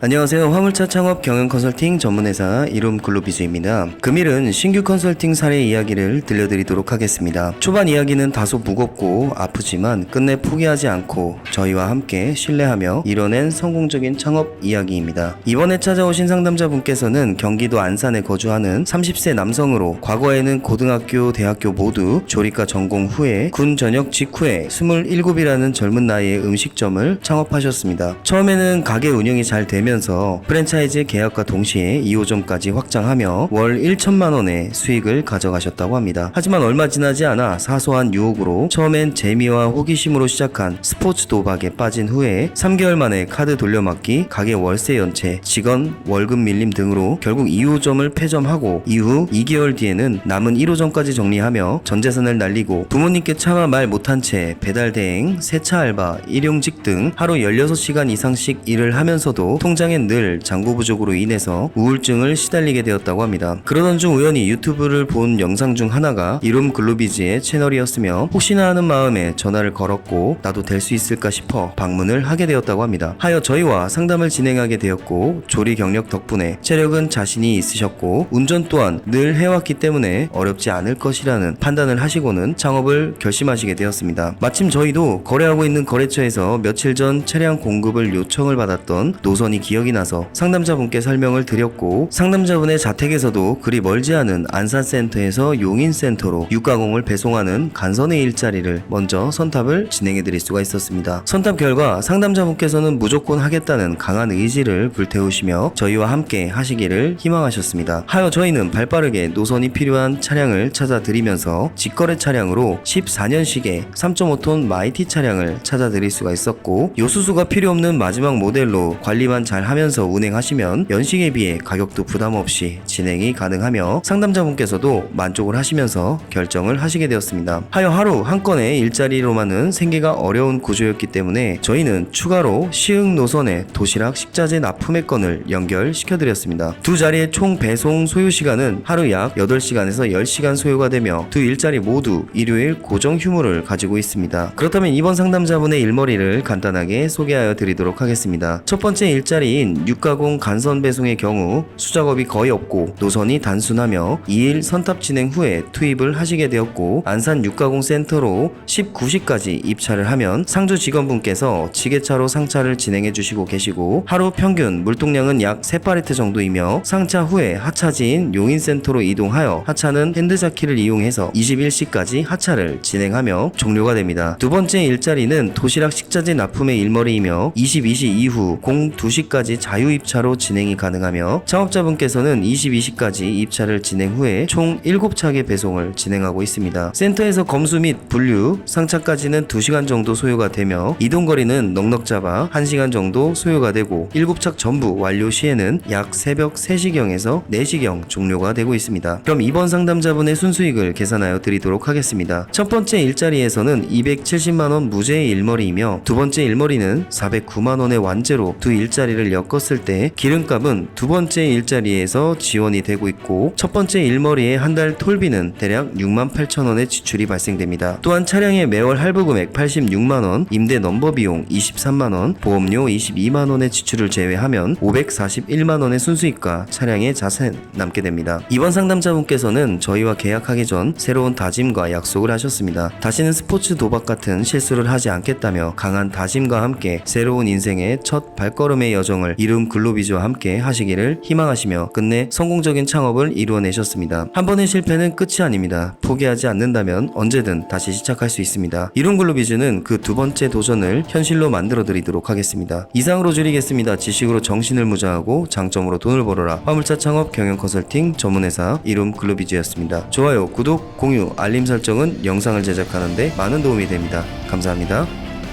안녕하세요. 화물차 창업 경영 컨설팅 전문회사 이룸 글로비즈입니다. 금일은 신규 컨설팅 사례 이야기를 들려드리도록 하겠습니다. 초반 이야기는 다소 무겁고 아프지만 끝내 포기하지 않고 저희와 함께 신뢰하며 이뤄낸 성공적인 창업 이야기입니다. 이번에 찾아오신 상담자분께서는 경기도 안산에 거주하는 30세 남성으로 과거에는 고등학교, 대학교 모두 조리과 전공 후에 군 전역 직후에 27이라는 젊은 나이에 음식점을 창업하셨습니다. 처음에는 가게 운영이 잘 되 면서 프랜차이즈 계약과 동시에 2호점까지 확장하며 월 1천만 원의 수익을 가져가셨다고 합니다. 하지만 얼마 지나지 않아 사소한 유혹으로 처음엔 재미와 호기심으로 시작한 스포츠 도박에 빠진 후에 3개월 만에 카드 돌려막기, 가게 월세 연체, 직원 월급 밀림 등으로 결국 2호점을 폐점하고 이후 2개월 뒤에는 남은 1호점까지 정리하며 전 재산을 날리고 부모님께 차마 말 못한 채 배달 대행, 세차 알바, 일용직 등 하루 16시간 이상씩 일을 하면서도 통장 엔늘 잔고 부족으로 인해서 우울증을 시달리게 되었다고 합니다. 그러던 중 우연히 유튜브를 본 영상 중 하나가 이룸 글로비즈의 채널이었으며 혹시나 하는 마음에 전화를 걸었고 나도 될 수 있을까 싶어 방문을 하게 되었다고 합니다. 하여 저희와 상담을 진행하게 되었고 조리 경력 덕분에 체력은 자신이 있으셨고 운전 또한 늘 해왔기 때문에 어렵지 않을 것이라는 판단을 하시고는 창업을 결심하시게 되었습니다. 마침 저희도 거래하고 있는 거래처에서 며칠 전 차량 공급을 요청을 받았던 노선이 기억이 나서 상담자분께 설명을 드렸고 상담자분의 자택에서도 그리 멀지 않은 안산센터에서 용인센터로 육가공을 배송하는 간선의 일자리를 먼저 선탑을 진행해 드릴 수가 있었습니다. 선탑 결과 상담자분께서는 무조건 하겠다는 강한 의지를 불태우시며 저희와 함께 하시기를 희망하셨습니다. 하여 저희는 발빠르게 노선이 필요한 차량을 찾아드리면서 직거래 차량으로 14년식의 3.5톤 마이티 차량을 찾아드릴 수가 있었고 요수수가 필요 없는 마지막 모델로 관리만 잘 하면서 운행하시면 연식에 비해 가격도 부담 없이 진행이 가능하며 상담자분께서도 만족을 하시면서 결정을 하시게 되었습니다. 하여 하루 한 건의 일자리로만은 생계가 어려운 구조였기 때문에 저희는 추가로 시흥 노선의 도시락 식자재 납품의 건을 연결시켜드렸습니다. 두 자리의 총 배송 소요 시간은 하루 약 8시간에서 10시간 소요가 되며 두 일자리 모두 일요일 고정 휴무를 가지고 있습니다. 그렇다면 이번 상담자분의 일머리를 간단하게 소개하여 드리도록 하겠습니다. 첫 번째 일자리 인 육가공 간선 배송의 경우 수작업이 거의 없고 노선이 단순하며 2일 선탑 진행 후에 투입을 하시게 되었고 안산 육가공 센터로 19시까지 입차를 하면 상주 직원분께서 지게차로 상차를 진행해 주시고 계시고 하루 평균 물동량은 약 3파레트 정도이며 상차 후에 하차지인 용인센터로 이동하여 하차는 핸드자키를 이용해서 21시까지 하차를 진행하며 종료가 됩니다. 두 번째 일자리는 도시락 식자재 납품의 일머리이며 22시 이후 02시까지 자유 입차로 진행이 가능하며 창업자분께서는 22시까지 입차를 진행 후에 총 7차게 배송을 진행하고 있습니다. 센터에서 검수 및 분류, 상차까지는 2시간 정도 소요가 되며 이동거리는 넉넉 잡아 1시간 정도 소요가 되고 7착 전부 완료 시에는 약 새벽 3시경에서 4시경 종료가 되고 있습니다. 그럼 이번 상담자분의 순수익을 계산하여 드리도록 하겠습니다. 첫 번째 일자리에서는 270만원 무죄의 일머리이며 두 번째 일머리는 409만원의 완제로 두 일자리를 엮었을 때 기름값은 두 번째 일자리에서 지원이 되고 있고 첫 번째 일머리의 한 달 톨비는 대략 6만 8천 원의 지출이 발생됩니다. 또한 차량의 매월 할부 금액 86만 원, 임대 넘버 비용 23만 원, 보험료 22만 원의 지출을 제외하면 541만 원의 순수익과 차량의 자산 남게 됩니다. 이번 상담자분께서는 저희와 계약하기 전 새로운 다짐과 약속을 하셨습니다. 다시는 스포츠 도박 같은 실수를 하지 않겠다며 강한 다짐과 함께 새로운 인생의 첫 발걸음의 여 정을 이룸 글로비즈와 함께 하시기를 희망하시며 끝내 성공적인 창업을 이루어내셨습니다. 한 번의 실패는 끝이 아닙니다. 포기하지 않는다면 언제든 다시 시작할 수 있습니다. 이룸 글로비즈는 그 두 번째 도전을 현실로 만들어 드리도록 하겠습니다. 이상으로 줄이겠습니다. 지식으로 정신을 무장하고 장점으로 돈을 벌어라. 화물차 창업 경영 컨설팅 전문회사 이룸 글로비즈였습니다. 좋아요, 구독, 공유, 알림 설정은 영상을 제작하는데 많은 도움이 됩니다. 감사합니다.